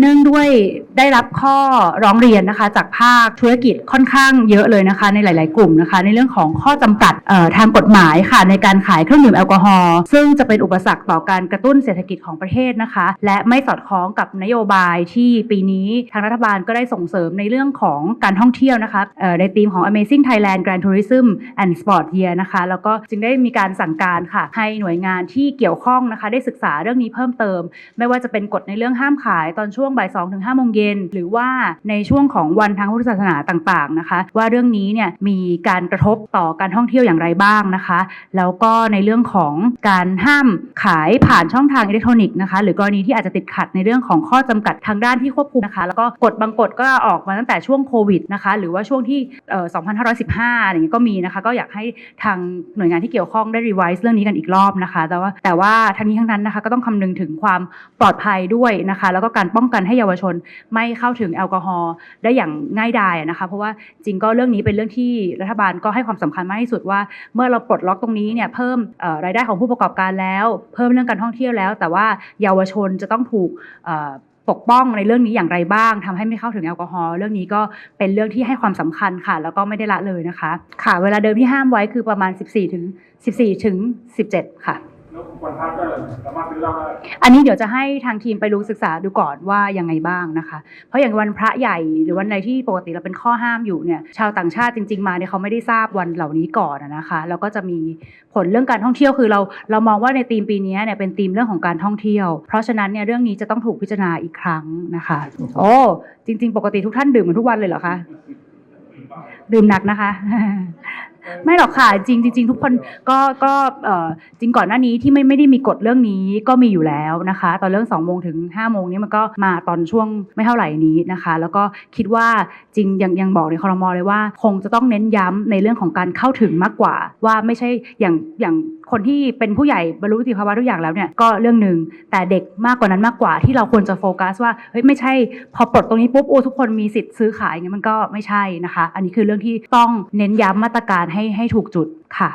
เนื่องด้วยได้รับข้อร้องเรียนนะคะ จากภาคธุรกิจค่อนข้างเยอะเลยนะคะ ในหลาย ๆ กลุ่มนะคะ ในเรื่องของข้อจำกัดทางกฎหมายค่ะ ในการขายเครื่องดื่มแอลกอฮอล์ซึ่งจะเป็นอุปสรรคต่อการกระตุ้นเศรษฐกิจของประเทศนะคะ และไม่สอดคล้องกับนโยบายที่ปีนี้ทางรัฐบาลก็ได้ส่งเสริมในเรื่องของการท่องเที่ยวนะคะในธีมของ Amazing Thailand Grand Tourism and Sport Year นะคะ แล้วก็จึงได้มีการสั่งการค่ะ ให้หน่วยงานที่เกี่ยวข้องนะคะ ได้ศึกษาเรื่องนี้เพิ่มเติม ไม่ว่าจะเป็นกฎในเรื่องห้ามขายตอนช่วงงบ่าย2ถึง5โมงเย็น หรือว่าในช่วงของวันทางพุทธศาสนาต่างๆนะคะ ว่าเรื่องนี้เนี่ยมีการกระทบต่อการท่องเที่ยวอย่างไรบ้างนะคะ แล้วก็ในเรื่องของการห้ามขายผ่านช่องทางอิเล็กทรอนิกส์นะคะหรือกรณีที่อาจจะติดขัดในเรื่องของข้อจำกัดทางด้านที่ควบคุมนะคะ แล้วก็กฎบางกฎก็ออกมาตั้งแต่ช่วงโควิดนะคะหรือว่าช่วงที่เอ่อ2515อะไรอย่างนี้ยก็มีนะคะ ก็อยากให้ทางหน่วยงานที่เกี่ยวข้องได้รีไวซ์เรื่องนี้กันอีกรอบนะคะ แต่ว่าแต่ว่าทั้งนี้ทั้งนั้นนะคะก็ต้องคำนึงถึงความปลอดภัยด้วยนะคะ แล้วก็การป้องกันให้เยาวชนไม่เข้าถึงแอลกอฮอล์ได้อย่างง่ายดายนะคะเพราะว่าจริงก็เรื่องนี้เป็นเรื่องที่รัฐบาลก็ให้ความสำคัญมากที่สุดว่า เมื่อเราปลดล็อกตรงนี้เนี่ยเพิ่มรายได้ของผู้ประกอบการแล้ว เพิ่มเรื่องการท่องเที่ยวแล้ว แต่ว่าเยาวชนจะต้องถูกปกป้องในเรื่องนี้อย่างไรบ้างทำให้ไม่เข้าถึงแอลกอฮอล์เรื่องนี้ก็เป็นเรื่องที่ให้ความสำคัญค่ะ แล้วก็ไม่ได้ละเลยนะคะ ค่ะ เวลาเดิมที่ห้ามไว้คือประมาณ 14ถึง14ถึง17 ค่ะ วันพักก็สามารถซื้อเราได้อันนี้เดี๋ยวจะให้ทางทีมไปรู้ศึกษาดูก่อนว่ายังไงบ้างนะคะ เพราะอย่างวันพระใหญ่หรือวันใดที่ปกติเราเป็นข้อห้ามอยู่เนี่ยชาวต่างชาติจริง ๆมาเนี่ยเขาไม่ได้ทราบวันเหล่านี้ก่อนนะคะแล้วก็จะมีผลเรื่องการท่องเที่ยวคือเราเรามองว่าในธีมปีนี้เนี่ยเป็นธีมเรื่องของการท่องเที่ยว เพราะฉะนั้นเนี่ยเรื่องนี้จะต้องถูกพิจารณาอีกครั้งนะคะ โอ้จริง ๆ ปกติทุกท่านดื่มกันทุกวันเลยเหรอคะดื่มหนักนะคะ ไม่หรอกค่ะจริงจริงทุกคนก็ก็จริงก่อนหน้านี้ที่ไม่ไม่ได้มีกฎเรื่องนี้ก็มีอยู่แล้วนะคะ ตอนเรื่อง2โมงถึง5โมงนี้มันก็มาตอนช่วงไม่เท่าไหร่นี้นะคะ แล้วก็คิดว่าจริงยังยังบอกในคอรมอเลยว่า คงจะต้องเน้นย้ำในเรื่องของการเข้าถึงมากกว่า ว่าไม่ใช่อย่างอย่างคนที่เป็นผู้ใหญ่บรรลุนิติภาวะทุกอย่างแล้วเนี่ยก็เรื่องหนึ่งแต่เด็กมากกว่านั้นมากกว่าที่เราควรจะโฟกัสว่าเฮ้ยไม่ใช่พอปลดตรงนี้ปุ๊บโอ้ทุกคนมีสิทธิ์ซื้อขายอย่างเงี้ยมันก็ไม่ใช่นะคะ อันนี้คือเรื่องที่ต้องเน้นย้ำมาตรการให้ให้ถูกจุดค่ะ